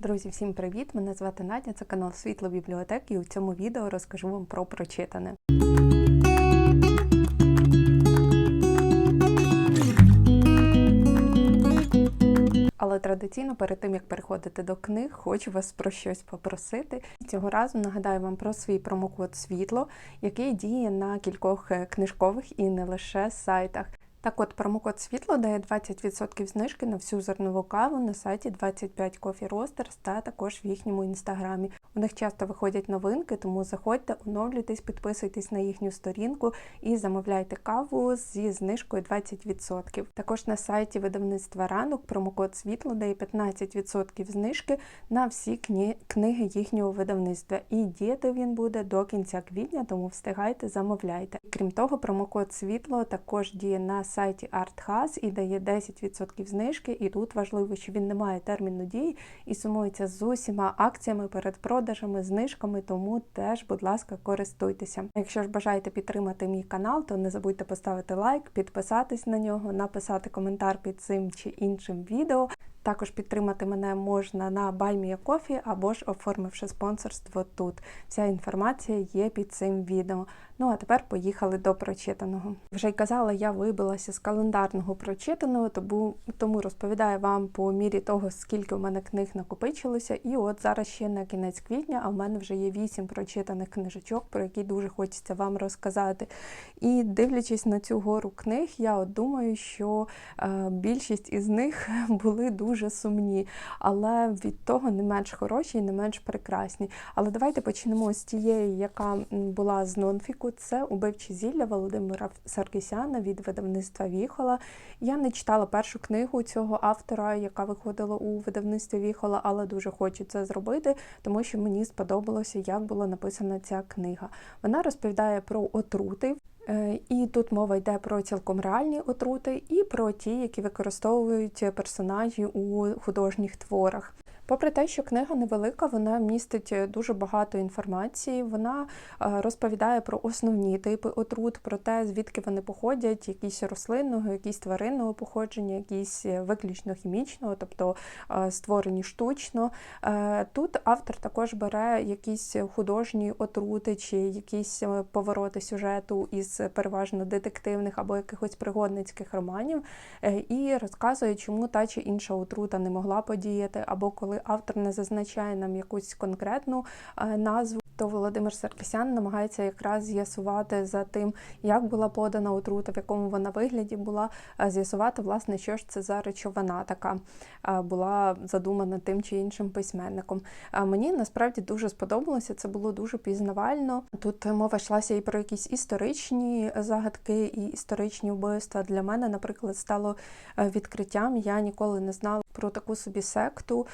Друзі, всім привіт! Мене звати Надя, це канал Світло Бібліотек, і у цьому відео розкажу вам про прочитане. Але традиційно перед тим як переходити до книг, хочу вас про щось попросити. Цього разу нагадаю вам про свій промокод світло, який діє на кількох е, книжкових і не лише сайтах. Так от промокод світло дає 20% знижки на всю зернову каву на сайті 25 Coffee Roasters та також в їхньому інстаграмі. У них часто виходять новинки, тому заходьте, оновлюйтесь, підписуйтесь на їхню сторінку і замовляйте каву зі знижкою 20%. Також на сайті видавництва ранок промокод світло дає 15% знижки на всі книги їхнього видавництва. І діяти він буде до кінця квітня, тому встигайте, замовляйте. Крім того, промокод світло також діє на сайті ArtHaz і дає 10% знижки. І тут важливо, що він не має терміну дії і сумується з усіма акціями перед продажами, знижками, тому теж, будь ласка, користуйтеся. Якщо ж бажаєте підтримати мій канал, то не забудьте поставити лайк, підписатись на нього, написати коментар під цим чи іншим відео. Також підтримати мене можна на BuyMeACoffee або ж оформивши спонсорство тут. Вся інформація є під цим відео. Ну а тепер поїхали до прочитаного. Вже й казала, я вибилася з календарного прочитаного, тому, розповідаю вам по мірі того, скільки у мене книг накопичилося. І от зараз ще на кінець квітня, а в мене вже є вісім прочитаних книжечок, про які дуже хочеться вам розказати. І дивлячись на цю гору книг, я от думаю, що е, більшість із них були дуже сумні, але від того не менш хороші і не менш прекрасні. Але давайте почнемо з тієї, яка була з нонфіку. Це убивчі зілля Володимира Саркісяна від видавництва Віхола. Я не читала першу книгу цього автора, яка виходила у видавництві Віхола, але дуже хочу це зробити, тому що мені сподобалося, як була написана ця книга. Вона розповідає про отрути. Е, і тут мова йде про цілком реальні отрути і про ті, які використовують персонажі у художніх творах. Попри те, що книга невелика, вона містить дуже багато інформації. Вона розповідає про основні типи отрут, про те, звідки вони походять, якісь рослинного, якісь тваринного походження, якісь виключно хімічного, тобто створені штучно. Е, тут автор також бере якісь художні отрути чи якісь е, повороти сюжету із переважно детективних або якихось пригодницьких романів, е, і розказує, чому та чи інша отрута не могла подіяти, або коли автор не зазначає нам якусь конкретну назву, то Володимир Саркісян намагається якраз з'ясувати за тим, як була подана отрута, в якому вона вигляді була, з'ясувати, власне, що ж це за речовина така була задумана тим чи іншим письменником. Мені насправді дуже сподобалося, це було дуже пізнавально. Тут мова йшлася і про якісь історичні загадки, і історичні вбивства. Для мене, наприклад, стало відкриттям. Я ніколи не знала про таку собі секту,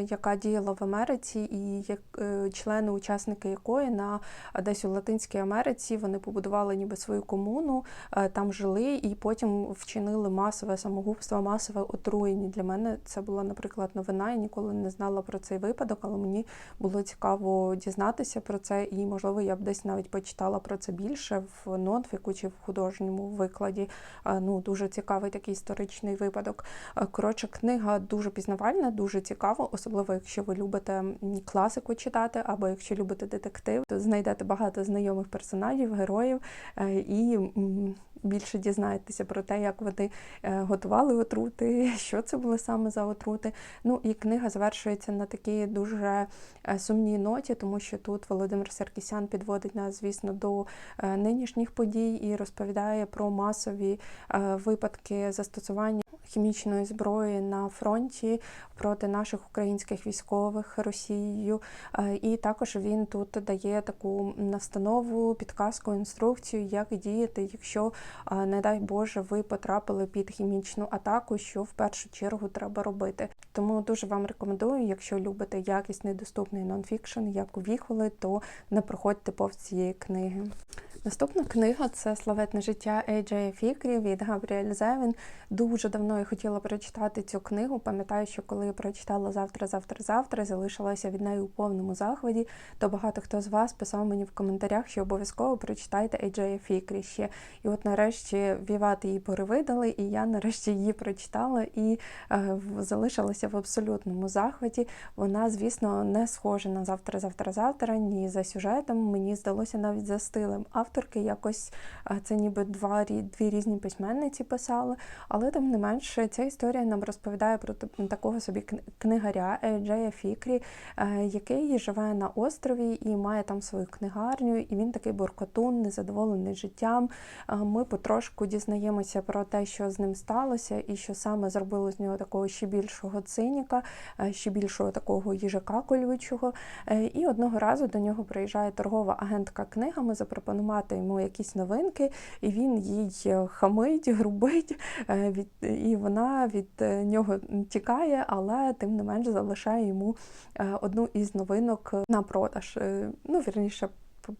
яка діяла в Америці, і е, члени, учасники якої на десь у Латинській Америці вони побудували ніби свою комуну, там жили і потім вчинили масове самогубство, масове отруєння. Для мене це була, наприклад, новина. Я ніколи не знала про цей випадок, але мені було цікаво дізнатися про це, і можливо я б десь навіть почитала про це більше в нонфіку чи в художньому викладі. Ну дуже цікавий такий історичний випадок. Коротше, книга дуже пізнавальна, дуже цікава, особливо якщо ви любите класику читати, або якщо любите детектив, то знайдете багато знайомих персонажів, героїв е, і більше дізнаєтеся про те, як вони е, готували отрути, що це були саме за отрути. Ну і книга завершується на такій дуже е, сумній ноті, тому що тут Володимир Саркісян підводить нас, звісно, до нинішніх подій і розповідає про масові випадки застосування хімічної зброї на фронті проти наших українських військових Росією. Е, і також він тут дає таку настанову, підказку, інструкцію, як діяти, якщо, е, не дай Боже, ви потрапили під хімічну атаку, що в першу чергу треба робити. Тому дуже вам рекомендую, якщо любите якісний доступний нонфікшн, як у Віхоли, то не проходьте повз цієї книги. Наступна книга це Славетне життя Ейджея Фікрі від Габріель Зевін. Дуже давно і хотіла прочитати цю книгу. Пам'ятаю, що коли я прочитала завтра, завтра, завтра, залишилася від неї у повному захваті, то багато хто з вас писав мені в коментарях, що обов'язково прочитайте Ейджея Фікрі ще. І от нарешті Віват її перевидали, і я нарешті її прочитала і е, залишилася в абсолютному захваті. Вона, звісно, не схожа на завтра, завтра, завтра, ні за сюжетом. Мені здалося навіть за стилем авторки. Якось е, це ніби два дві різні письменниці писали, але тим не менше ця історія нам розповідає про такого собі книгаря Джея Фікрі, е, який живе на острові і має там свою книгарню, і він такий буркотун, незадоволений життям. Ми потрошку дізнаємося про те, що з ним сталося, і що саме зробило з нього такого ще більшого циніка, е, ще більшого такого їжака колючого. І одного разу до нього приїжджає торгова агентка книгами запропонувати йому якісь новинки, і він їй хамить, грубить, і вона від нього тікає, але тим не менш залишає йому одну із новинок на продаж. Е, ну, вірніше,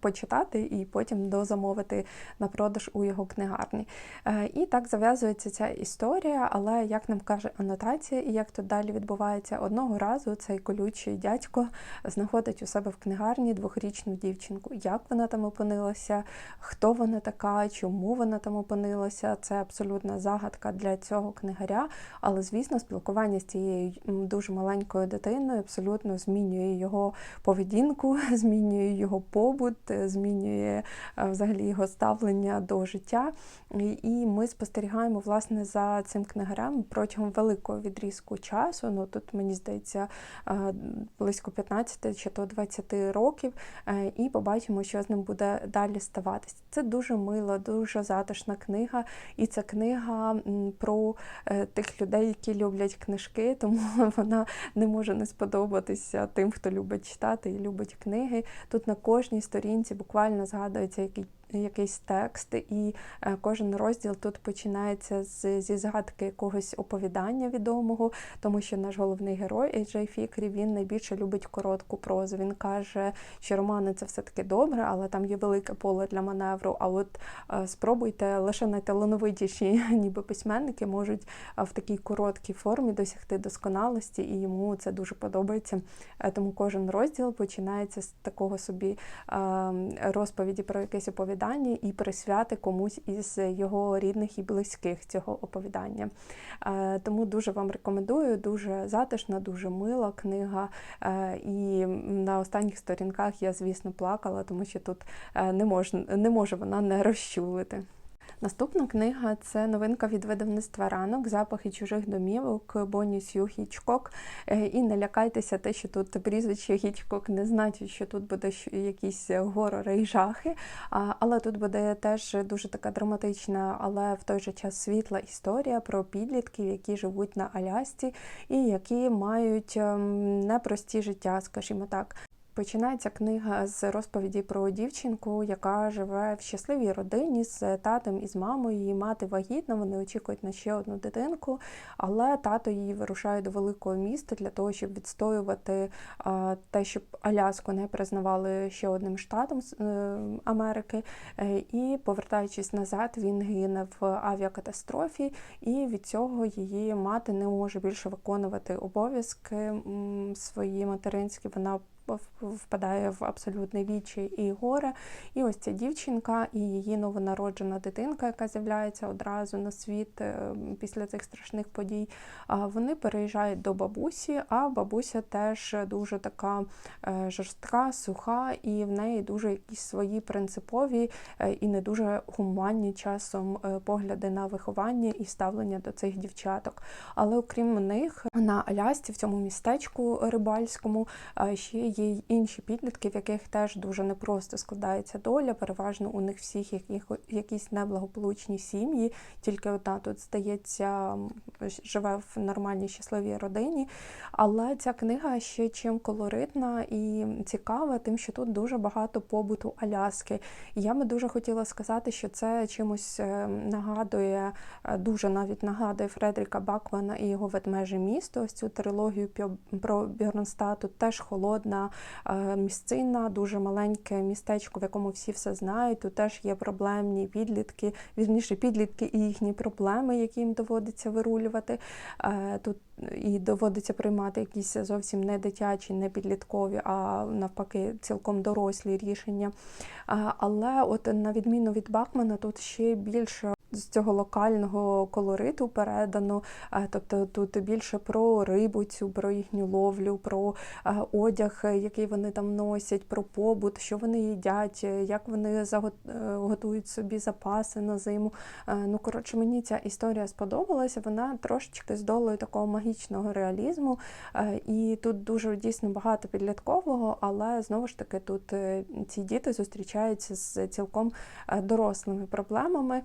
почитати і потім дозамовити на продаж у його книгарні. Е, і так зав'язується ця історія, але як нам каже анотація, і як тут далі відбувається, одного разу цей колючий дядько знаходить у себе в книгарні двохрічну дівчинку. Як вона там опинилася, хто вона така, чому вона там опинилася? Це абсолютна загадка для цього книгаря. Але, звісно, спілкування з цією дуже маленькою дитиною абсолютно змінює його поведінку, змінює його побут побут, е, змінює е, взагалі його ставлення до життя. І ми спостерігаємо власне за цим книгарем протягом великого відрізку часу. Ну тут мені здається е, близько 15 чи то 20 років, і побачимо, що з ним буде далі ставатися. Це дуже мила, дуже затишна книга, і це книга про тих людей, які люблять книжки, тому вона не може не сподобатися тим, хто любить читати і любить книги. Тут на кожній сторінці сторінці буквально згадується який якийсь текст, і е, кожен розділ тут починається з, зі згадки якогось оповідання відомого, тому що наш головний герой Ейджей Фікрі він найбільше любить коротку прозу. Він каже, що романи це все-таки добре, але там є велике поле для маневру. А от е, спробуйте лише найталановитіші, ніби письменники, можуть е, в такій короткій формі досягти досконалості, і йому це дуже подобається. Тому кожен розділ починається з такого собі розповіді про якесь оповідання оповідання і присвяти комусь із його рідних і близьких цього оповідання. Е, тому дуже вам рекомендую, дуже затишна, дуже мила книга. Е, і на останніх сторінках я, звісно, плакала, тому що тут е, не може, не може вона не розчулити. Наступна книга це новинка від видавництва ранок, запахи чужих домівок Бонні Сью Хічкок. Е, і не лякайтеся, те, що тут прізвище Хічкок не значить, що тут буде якісь горори і жахи. Але тут буде теж дуже така драматична, але в той же час світла історія про підлітків, які живуть на Алясці і які мають ем, непрості життя, скажімо так. Починається книга з розповіді про дівчинку, яка живе в щасливій родині з татом і з мамою. Її мати вагітна, вони очікують на ще одну дитинку, але тато її вирушає до великого міста для того, щоб відстоювати те, щоб Аляску не признавали ще одним штатом е, Америки. Е, і, повертаючись назад, він гине в авіакатастрофі, і від цього її мати не може більше виконувати обов'язки свої материнські. Вона впадає в абсолютне вічі і горе. І ось ця дівчинка і її новонароджена дитинка, яка з'являється одразу на світ е, після цих страшних подій. Вони переїжджають до бабусі, а бабуся теж дуже така е, жорстка, суха, і в неї дуже якісь свої принципові е, і не дуже гуманні часом погляди на виховання і ставлення до цих дівчаток. Але окрім них, на Алясці, в цьому містечку рибальському, ще є інші підлітки, в яких теж дуже непросто складається доля. Переважно у них всіх якісь неблагополучні сім'ї, тільки одна тут здається, живе в нормальній щасливій родині. Але ця книга ще чим колоритна і цікава, тим, що тут дуже багато побуту Аляски. Я би дуже хотіла сказати, що це чимось е, нагадує, е, дуже навіть нагадує Фредріка Бакмана і його ведмеже місто. Ось цю трилогію про Бьорнстату теж холодна е, місцина, дуже маленьке містечко, в якому всі все знають. Тут теж є проблемні підлітки, вірніше підлітки і їхні проблеми, які їм доводиться вирулювати. Е, Тут і доводиться приймати якісь зовсім не дитячі, не підліткові, а навпаки, цілком дорослі рішення. Але от на відміну від Бакмана, тут ще більше. З цього локального колориту передано, тобто тут більше про рибу, цю про їхню ловлю, про одяг, е, який вони там носять, про побут, що вони їдять, е, як вони е, готують собі запаси на зиму. Е, Ну коротше, мені ця історія сподобалася. Вона трошечки з долою такого магічного реалізму, Е, і тут дуже дійсно багато підліткового, але знову ж таки тут е, ці діти зустрічаються з цілком е, дорослими проблемами.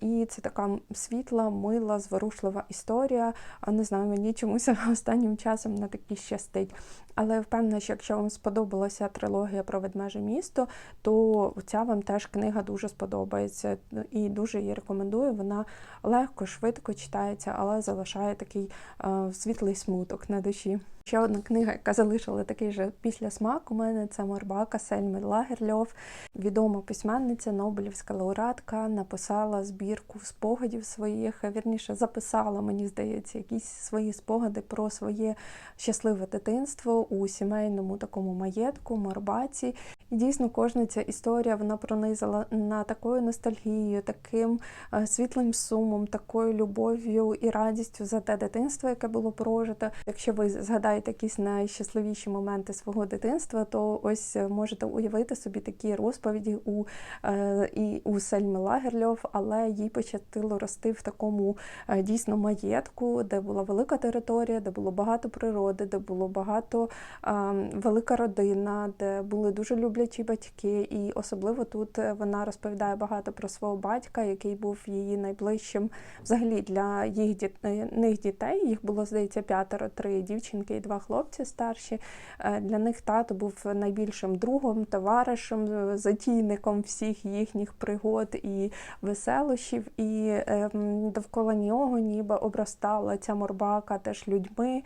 І це така світла, мила, зворушлива історія. А не знаю, мені чомусь останнім часом на такі щастить. Але впевнена, що якщо вам сподобалася трилогія про ведмеже місто, то ця вам теж книга дуже сподобається і дуже її рекомендую. Вона легко, швидко читається, але залишає такий е, світлий смуток на душі. Ще одна книга, яка залишила такий же післясмак у мене, це Морбака Сельми Лагерльов. Відома письменниця, Нобелівська лауреатка, написала збірку спогадів своїх, вірніше записала, мені здається, якісь свої спогади про своє щасливе дитинство у сімейному такому маєтку, Морбаці. І дійсно кожна ця історія вона пронизала на такою ностальгією, таким е, світлим сумом, такою любов'ю і радістю за те дитинство, яке було прожито. Якщо ви згадаєте якісь найщасливіші моменти свого дитинства, то ось е, можете уявити собі такі розповіді у е, і у Сельми Лагерльов, але їй пощастило рости в такому е, дійсно маєтку, де була велика територія, де було багато природи, де було багато е, велика родина, де були дуже люблячі батьки. І особливо тут е, вона розповідає багато про свого батька, який був її найближчим взагалі для їх дітей, них дітей. Їх було здається п'ятеро, три дівчинки і два хлопці старші. Е, Для них тато був найбільшим другом, товаришем, е, затійником всіх їхніх пригод і веселощів. І ем, довкола нього ніби обростала ця морбака теж людьми.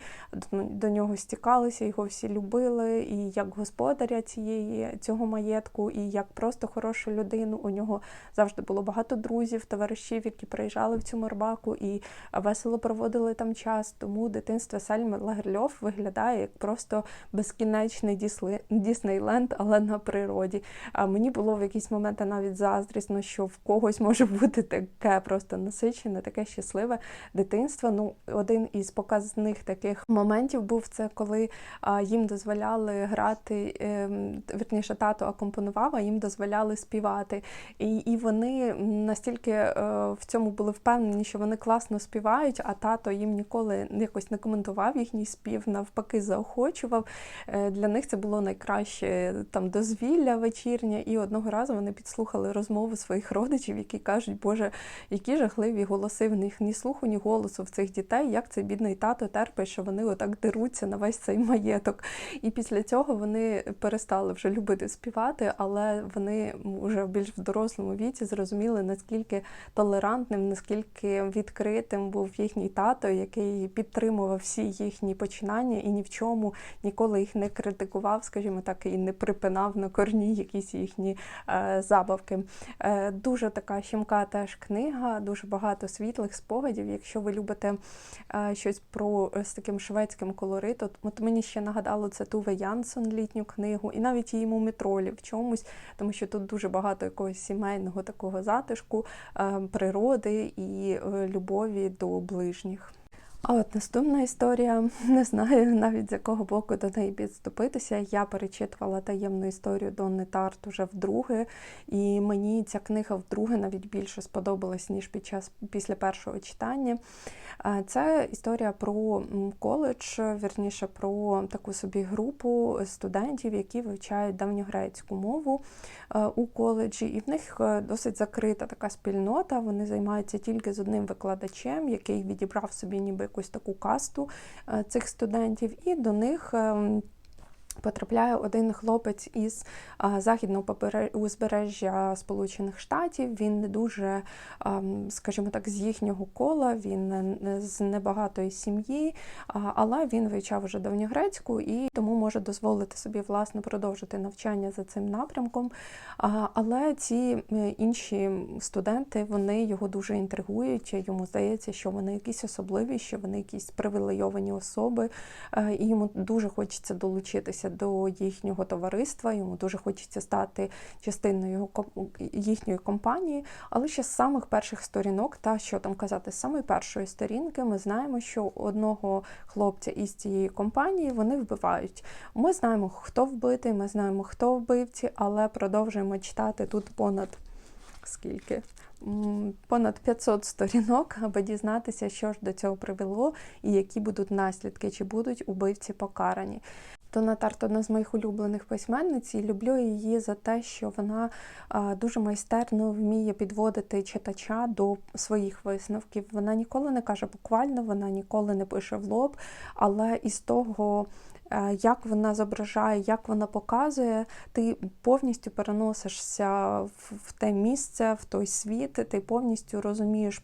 До- До нього стікалися, його всі любили. І як господаря цієї цього маєтку, і як просто хорошу людину. У нього завжди було багато друзів, товаришів, які приїжджали в цю морбаку і весело проводили там час. Тому дитинство Сельми Лагерльов виглядає як просто безкінечний Дісли- Діснейленд, але на природі. А мені було в якісь моменти навіть заздрісно, що в когось може бути таке просто насичене, таке щасливе дитинство. Ну, один із показних таких моментів був це, коли їм дозволяли грати, ем, вірніше, тато акомпонував, а їм дозволяли співати. І, і вони настільки е, в цьому були впевнені, що вони класно співають, а тато їм ніколи якось не коментував їхній спів, навпаки, заохочував. Е, Для них це було найкраще там дозвілля вечірнє. І одного разу вони підслухали розмову своїх родичів, які кажуть, Боже, які жахливі голоси в них ні слуху, ні голосу в цих дітей. Як цей бідний тато терпить, що вони отак деруться на весь цей маєток. І після цього вони перестали вже любити співати, але вони вже більш в дорослому віці зрозуміли, наскільки толерантним, наскільки відкритим був їхній тато, який підтримував всі їхні починання і ні в чому ніколи їх не критикував, скажімо так, і не припинав на корні якісь їхні е, забавки. Е, дуже така щемка теж книга, дуже багато світлих спогадів. Якщо ви любите е, щось про е, з таким шведським колоритом, от мені ще нагадало це Туве Янсон літню книгу, і навіть її мумітролі в чомусь, тому що тут дуже багато якогось сімейного такого затишку, е, природи і любові до ближніх. А от наступна історія, не знаю навіть з якого боку до неї підступитися. Я перечитувала таємну історію Донни Тарт уже вдруге, і мені ця книга вдруге навіть більше сподобалась, ніж під час після першого читання. Це історія про коледж, вірніше про таку собі групу студентів, які вивчають давньогрецьку мову у коледжі, і в них е, досить закрита така спільнота. Вони займаються тільки з одним викладачем, який відібрав собі ніби якусь таку касту е, цих студентів, і до них. Потрапляє один хлопець із західного узбережжя Сполучених Штатів. Він не дуже, скажімо так, з їхнього кола, він з небагатої сім'ї, але він вивчав вже давньогрецьку і тому може дозволити собі власне продовжити навчання за цим напрямком. Але ці інші студенти вони його дуже інтригують. Йому здається, що вони якісь особливі, що вони якісь привілейовані особи, е, і йому дуже хочеться долучитися до їхнього товариства. Йому дуже хочеться стати частиною його їхньої компанії. Але ще з самих перших сторінок, та що там казати, з самої першої сторінки, ми знаємо, що одного хлопця із цієї компанії вони вбивають. Ми знаємо, хто вбитий, ми знаємо, хто вбивці, але продовжуємо читати тут понад скільки? Понад 500 сторінок, аби дізнатися, що ж до цього привело і які будуть наслідки, чи будуть убивці покарані. Дона Тарт одна з моїх улюблених письменниць, і люблю її за те, що вона дуже майстерно вміє підводити читача до своїх висновків. Вона ніколи не каже буквально, вона ніколи не пише в лоб, але із того. е, Як вона зображає, як вона показує, ти повністю переносишся в, те місце, в той світ, ти повністю розумієш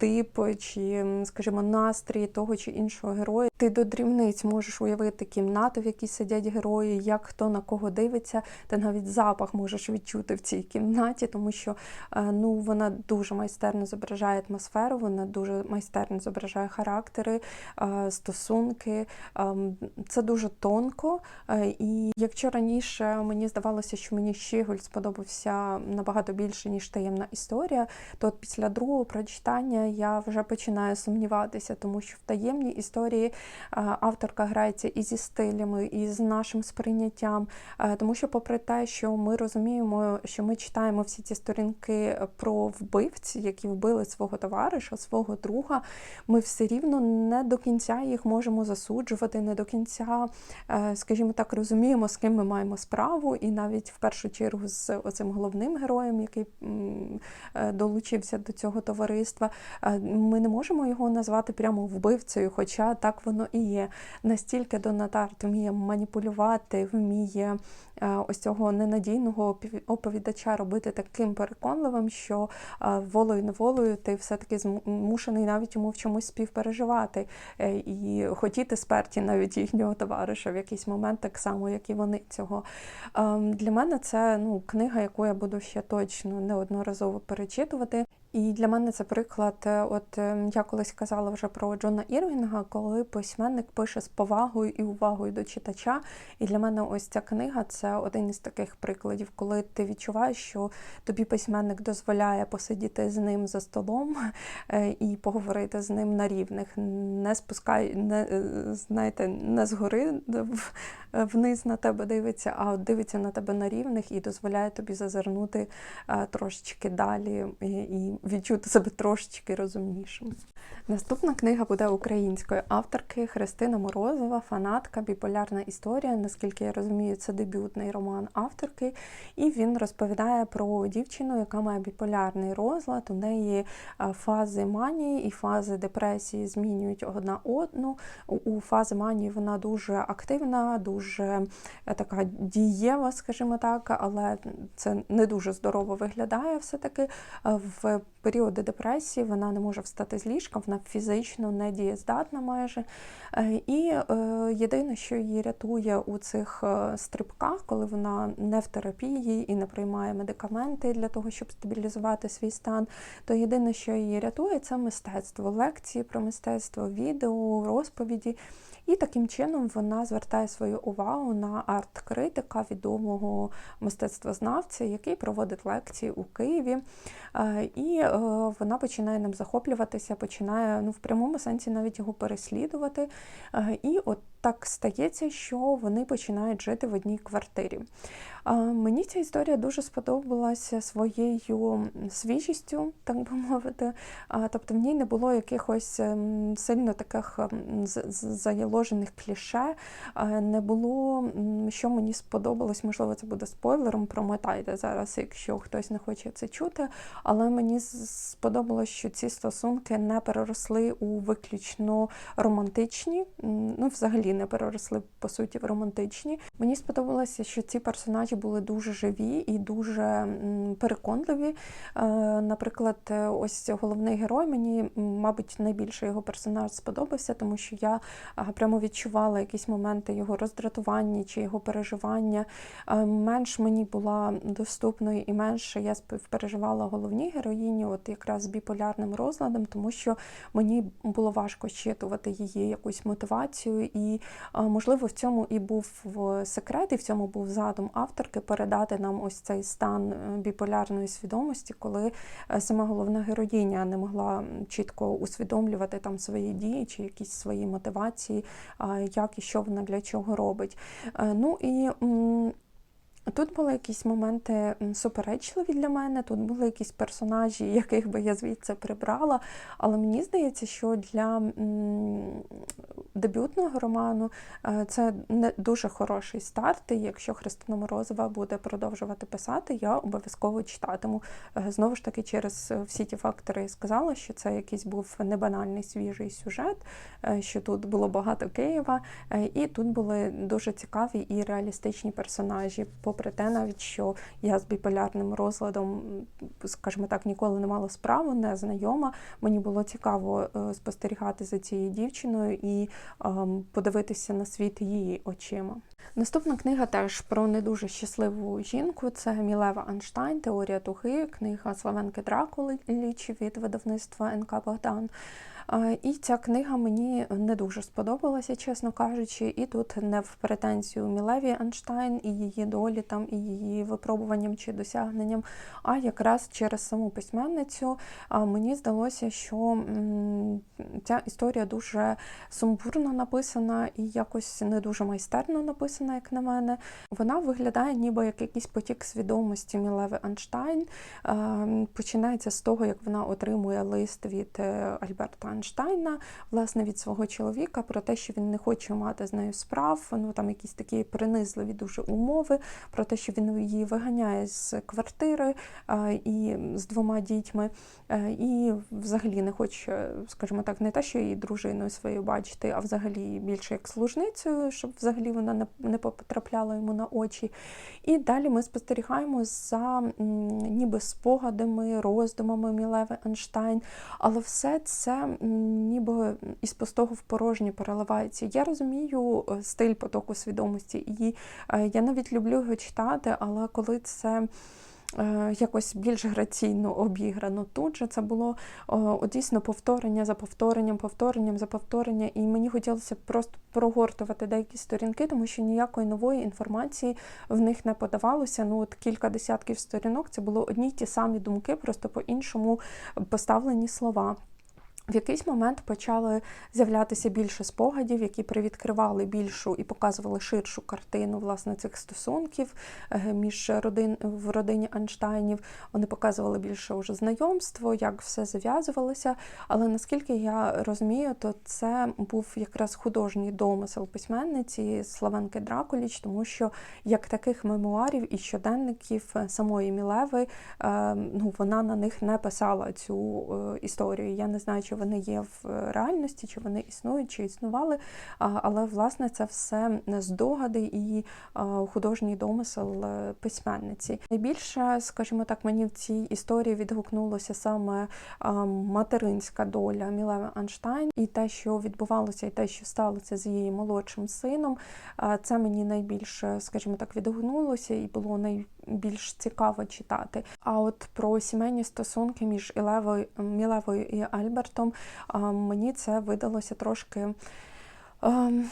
психотип чи, скажімо, настрій того чи іншого героя. Ти до дрібниць можеш уявити кімнату, в якій сидять герої, як хто на кого дивиться. Ти навіть запах можеш відчути в цій кімнаті, тому що е, ну, вона дуже майстерно зображає атмосферу, вона дуже майстерно зображає характери, е, стосунки. Ем, Це дуже тонко. Е, І якщо раніше мені здавалося, що мені Щіголь сподобався набагато більше, ніж таємна історія, то от після другого прочитання я вже починаю сумніватися, тому що в таємній історії е, авторка грається і зі стилями, і з нашим сприйняттям. Е, Тому що, попри те, що ми розуміємо, що ми читаємо всі ці сторінки про вбивць, які вбили свого товариша, свого друга, ми все рівно не до кінця їх можемо засуджувати, не до кінця, е, скажімо так, розуміємо, з ким ми маємо справу, і навіть в першу чергу з оцим головним героєм, який е, долучився до цього товариства, е, ми не можемо його назвати прямо вбивцею, хоча так воно і є. Настільки Донатарт вміє маніпулювати, вміє ось цього ненадійного оповідача робити таким переконливим, що е, волею неволею ти все-таки змушений навіть йому в чомусь співпереживати е, і хотіти смерті навіть їхнього товариша в якийсь момент, так само, як і вони цього. Ем, Для мене це ну, книга, яку я буду ще точно неодноразово перечитувати. І для мене це приклад. е, От е, я колись казала вже про Джона Ірвінга, коли письменник пише з повагою і увагою до читача. І для мене ось ця книга це один із таких прикладів, коли ти відчуваєш, що тобі письменник дозволяє посидіти з ним за столом е, і поговорити з ним на рівних, не спускай, не е, знаєте, не згори вниз на тебе дивиться, а от дивиться на тебе на рівних і дозволяє тобі зазирнути е, трошечки далі і, відчути себе трошечки розумнішим. Наступна книга буде української авторки Христина Морозова, фанатка, біполярна історія. Наскільки я розумію, це дебютний роман авторки, і він розповідає про дівчину, яка має біполярний розлад. У неї е, фази манії і фази депресії змінюють одна одну. У- фази манії вона дуже активна, дуже е, така дієва, скажімо так, але це не дуже здорово виглядає все-таки. Е, В періоди депресії вона не може встати з ліжка, вона фізично не дієздатна майже. І єдине, що її рятує у цих стрибках, коли вона не в терапії і не приймає медикаменти для того, щоб стабілізувати свій стан, то єдине, що її рятує, це мистецтво, лекції про мистецтво, відео, розповіді. І таким чином вона звертає свою увагу на арт-критика відомого мистецтвознавця, який проводить лекції у Києві. Е, І е, вона починає ним захоплюватися, починає ну, в прямому сенсі навіть його переслідувати. Е, І от так стається, що вони починають жити в одній квартирі. Мені ця історія дуже сподобалася своєю свіжістю, так би мовити. Тобто в ній не було якихось ем, сильно таких ем, заложених кліше, не було, що мені сподобалось, можливо, це буде спойлером, промотайте зараз, якщо хтось не хоче це чути. Але мені сподобалось, що ці стосунки не переросли у виключно романтичні. Ну, взагалі не переросли по суті в романтичні. Мені сподобалося, що ці персонажі були дуже живі і дуже переконливі. Е, Наприклад, е, ось головний герой мені, мабуть, найбільше його персонаж сподобався, тому що я прямо відчувала якісь моменти його роздратування чи його переживання. Е, Менш мені була доступною і менше я співпереживала головній героїні, от якраз з біполярним розладом, тому що мені було важко щитувати її якусь мотивацію, і можливо в цьому і був секрет, і в цьому був задум авторки передати нам ось цей стан е, біполярної свідомості, коли е, сама головна героїня не могла чітко усвідомлювати там свої дії чи якісь свої мотивації, як і що вона для чого робить. Е, Ну і Тут були якісь моменти суперечливі для мене, тут були якісь персонажі, яких би я звідси прибрала. Але мені здається, що для дебютного роману е, це не дуже хороший старт. І якщо Христина Морозова буде продовжувати писати, я обов'язково читатиму. Е, Знову ж таки, через е, всі ті фактори сказала, що це якийсь був небанальний свіжий сюжет, що тут було багато Києва, і тут були дуже цікаві і реалістичні персонажі. Попри те, навіть що я з біполярним розладом, скажімо так, ніколи не мала справу, не знайома. Мені було цікаво е, спостерігати за цією дівчиною і ем, подивитися на світ її очима. Наступна книга теж про не дуже щасливу жінку. Це Мілева Анштайн, Теорія туги, книга Славенки Дракуліч від видавництва НК Богдан. І ця книга мені не дуже сподобалася, чесно кажучи, і тут не в претензію Мілеві Анштайн і її долі там і її випробуванням чи досягненням, а якраз через саму письменницю мені здалося, що ця історія дуже сумбурно написана і якось не дуже майстерно написана, як на мене. Вона виглядає ніби як якийсь потік свідомості Мілеви Анштайн. Е, Починається з того, як вона отримує лист від е, Альберта Анштайна, власне, від свого чоловіка, про те, що він не хоче мати з нею справ. Ну там якісь такі принизливі дуже умови, про те, що він її виганяє з квартири е, і з двома дітьми, е, і взагалі не хоче, скажімо так, не те, що її дружиною своєю бачити, а взагалі більше як служницею, щоб взагалі вона не, потрапляла йому на очі. І далі ми спостерігаємо за ніби спогадами, роздумами Мілеви Анштайн, але все це ніби із пустого в порожнє переливається. Я розумію е, стиль потоку свідомості, і е, я навіть люблю його читати, але коли це. е, Якось більш граційно обіграно. Тут же це було о, дійсно повторення за повторенням, повторенням за повторення, і мені хотілося просто прогортувати деякі сторінки, тому що ніякої нової інформації в них не подавалося. Ну от кілька десятків сторінок це було одні й ті самі думки, просто по-іншому поставлені слова. В якийсь момент почали з'являтися більше спогадів, які привідкривали більшу і показували ширшу картину власне цих стосунків е, між родин в родині Анштайнів. Вони показували більше уже знайомство, як все зав'язувалося. Але наскільки я розумію, то це був якраз художній домисел письменниці Славенки Дракуліч, тому що як таких мемуарів і щоденників е, самої Мілеви, е, ну вона на них не писала цю історію. Я не знаю, чи вони є в е, реальності, чи вони існують, чи існували. Але власне це все здогади і художній домисел е, письменниці. Найбільше, скажімо так, мені в цій історії відгукнулося саме материнська доля Мілеви Анштайн і те, що відбувалося, і те, що сталося з її молодшим сином. Це мені найбільше, скажімо так, відгукнулося і було найбільш цікаво читати. А от про сімейні стосунки між Ілевою, Мілевою і Альбертом мені це видалося трошки. Ем,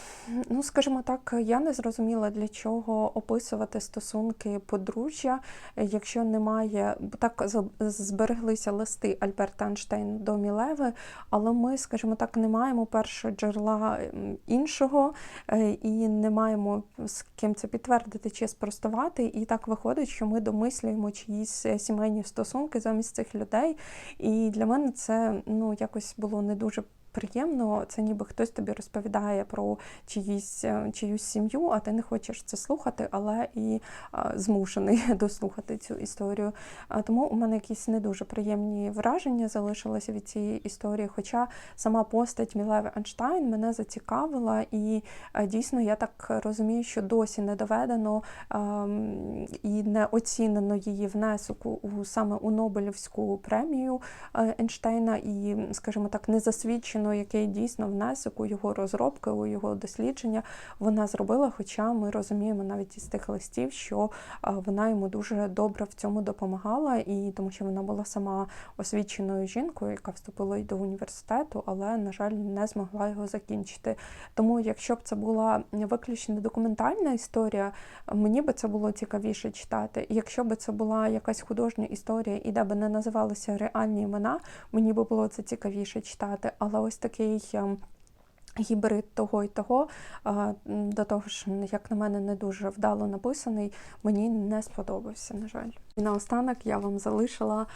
Ну, скажімо так, я не зрозуміла, для чого описувати стосунки подружжя, якщо немає так збереглися листи Альберта Einstein до Мілеви, але ми, скажімо так, не маємо першого джерела іншого е, і не маємо з ким це підтвердити чи спростувати. І так виходить, що ми домислюємо чиїсь е, сімейні стосунки замість цих людей. І для мене це ну якось було не дуже приємно. Це ніби хтось тобі розповідає про чиїсь, е, чиюсь сім'ю, а ти не хочеш це слухати, але і а, змушений дослухати цю історію. Тому у мене якісь не дуже приємні враження залишилися від цієї історії. Хоча сама постать Мілеви Анштайн мене зацікавила, і а, дійсно я так розумію, що досі не доведено а, і не оцінено її внесок у саме у Нобелівську премію е, Ейнштейна, і, скажімо так, не засвідчено, який дійсно внесок у його розробки, у його дослідження вона зробила. Хоча ми розуміємо навіть із тих листів, що вона йому дуже добре в цьому допомагала, і тому що вона була сама освіченою жінкою, яка вступила й до університету, але, на жаль, не змогла його закінчити. Тому, якщо б це була виключно документальна історія, мені би це було цікавіше читати. Якщо б це була якась художня історія, і де би не називалися реальні імена, мені би було це цікавіше читати. Але ось такий. ем, Гібрид того і того, до того ж, як на мене, не дуже вдало написаний, мені не сподобався, на жаль. І наостанок я вам залишила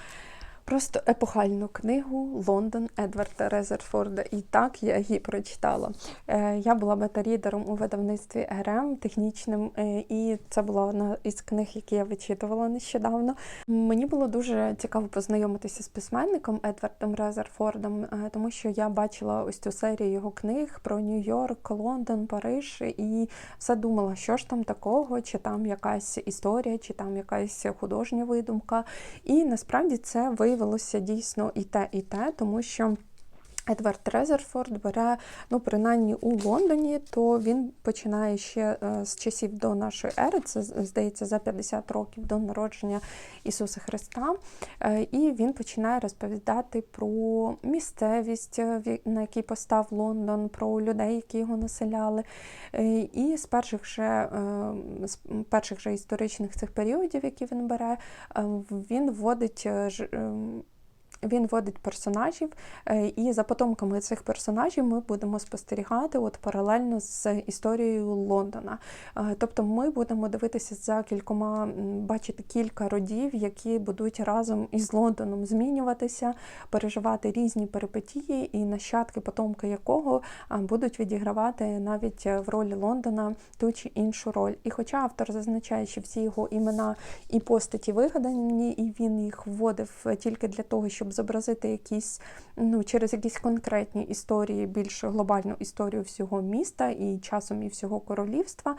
Просто епохальну книгу Лондон Едварда Резерфорда. І так я її прочитала. Е, я була бета-рідером у видавництві ГРМ технічним, е, і це була одна із книг, які я вичитувала нещодавно. Мені було дуже цікаво познайомитися з письменником Едвардом Резерфордом, е, тому що я бачила ось цю серію його книг про Нью-Йорк, Лондон, Париж, і все думала, що ж там такого, чи там якась історія, чи там якась художня видумка. І насправді це ви виявилося дійсно і те, і те, тому що. Едвард Резерфорд бере, ну, принаймні у Лондоні, то він починає ще е, з часів до нашої ери, це здається за 50 років до народження Ісуса Христа. Е, і він починає розповідати про місцевість, е, на якій постав Лондон, про людей, які його населяли. І з перших же, з перших же історичних цих періодів, які він бере, він вводить він вводить персонажів, е, і за потомками цих персонажів ми будемо спостерігати от паралельно з історією Лондона. Е, тобто ми будемо дивитися за кількома, бачити кілька родів, які будуть разом із Лондоном змінюватися, переживати різні перипетії, і нащадки, потомки якого будуть відігравати навіть в ролі Лондона ту чи іншу роль. І хоча автор зазначає, що всі його імена і постаті вигадані, і він їх вводив тільки для того, щоб зобразити якісь, ну, через якісь конкретні історії, більш глобальну історію всього міста і часом і всього королівства,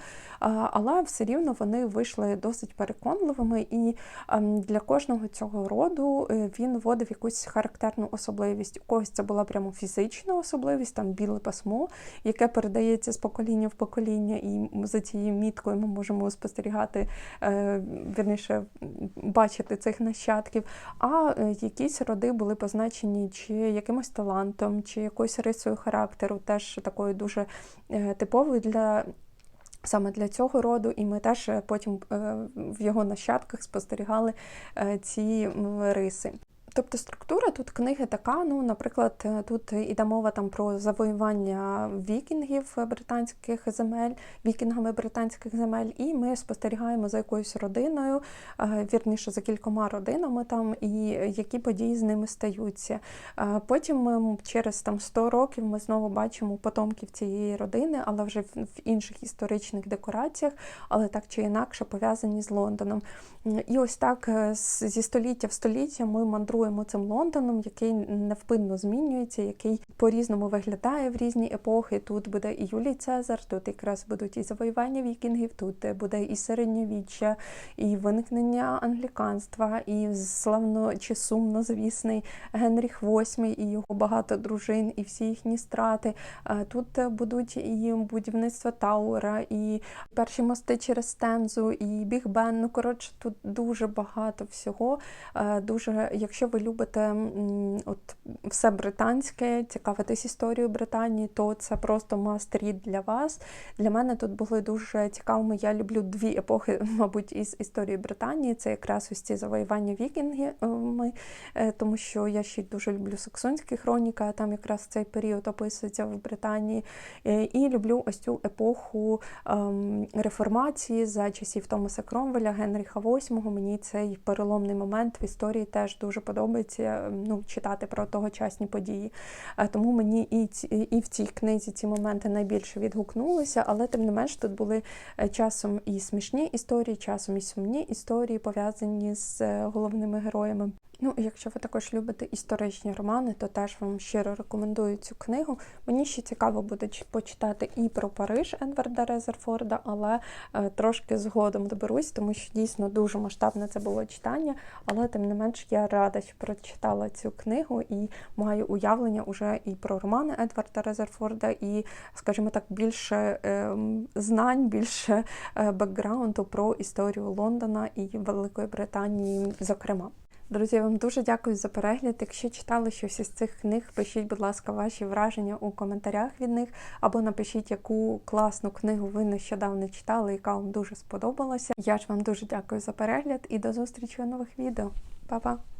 але все рівно вони вийшли досить переконливими, і ем, для кожного цього роду е, він вводив якусь характерну особливість. У когось це була прямо фізична особливість, там біле пасмо, яке передається з покоління в покоління, і за цією міткою ми можемо спостерігати, е, вірніше бачити цих нащадків, а е, якісь роди роди були позначені чи якимось талантом, чи якоюсь рисою характеру, теж такою дуже е, типовою для. Саме для цього роду, і ми теж е, потім е, в його нащадках спостерігали ці риси. Тобто структура тут книги така, ну, наприклад, е, тут іде мова там про завоювання вікінгів британських земель, вікінгами британських земель, і ми спостерігаємо за якоюсь родиною, е, вірніше за кількома родинами там, і які події з ними стаються. Е, потім ми через там 100 років ми знову бачимо потомків цієї родини, але вже в інших історичних декораціях, але так чи інакше пов'язані з Лондоном. І ось так зі століття в століття ми мандруємо керуємо цим Лондоном, який невпинно змінюється, який по-різному виглядає в різні епохи. Тут буде і Юлій Цезар, тут якраз будуть і завоювання вікінгів, тут буде і середньовіччя, і виникнення англіканства, і славно чи сумно звісний Генріх VIII і його багато дружин, і всі їхні страти. Тут будуть і будівництво Таура, і перші мости через Темзу, і Біг Бен. Ну коротше, тут дуже багато всього. Дуже, якщо ви любите от все британське, цікавитись історією Британії, то це просто must-read для вас. Для мене тут були дуже цікавими. Я люблю дві епохи, мабуть, із історії Британії. Це якраз ось ці завоювання вікінгами, е, тому що я ще дуже люблю саксонські хроніка, там якраз цей період описується в Британії. Е, і люблю ось цю епоху ем, реформації за часів Томаса Кромвеля, Генріха VIII. Мені цей переломний момент в історії теж дуже подобається подобається ну, читати про тогочасні події. Е, Тому мені і, ці, і в цій книзі ці моменти найбільше відгукнулися, але тим не менш тут були е, часом і смішні історії, часом і сумні історії, пов'язані з е, головними героями. Ну, якщо ви також любите історичні романи, то теж вам щиро рекомендую цю книгу. Мені ще цікаво буде почитати і про Париж Едварда Резерфорда, але е, трошки згодом доберусь, тому що дійсно дуже масштабне це було читання. Але тим не менш я рада, що прочитала цю книгу і маю уявлення уже і про романи Едварда Резерфорда, і, скажімо так, більше ем, знань, більше е, бекграунду про історію Лондона і Великої Британії, зокрема. Друзі, вам дуже дякую за перегляд. Якщо читали щось із цих книг, пишіть, будь ласка, ваші враження у коментарях від них, або напишіть, яку класну книгу ви нещодавно читали, яка вам дуже сподобалася. Я ж вам дуже дякую за перегляд і до зустрічі у нових відео. Па-па!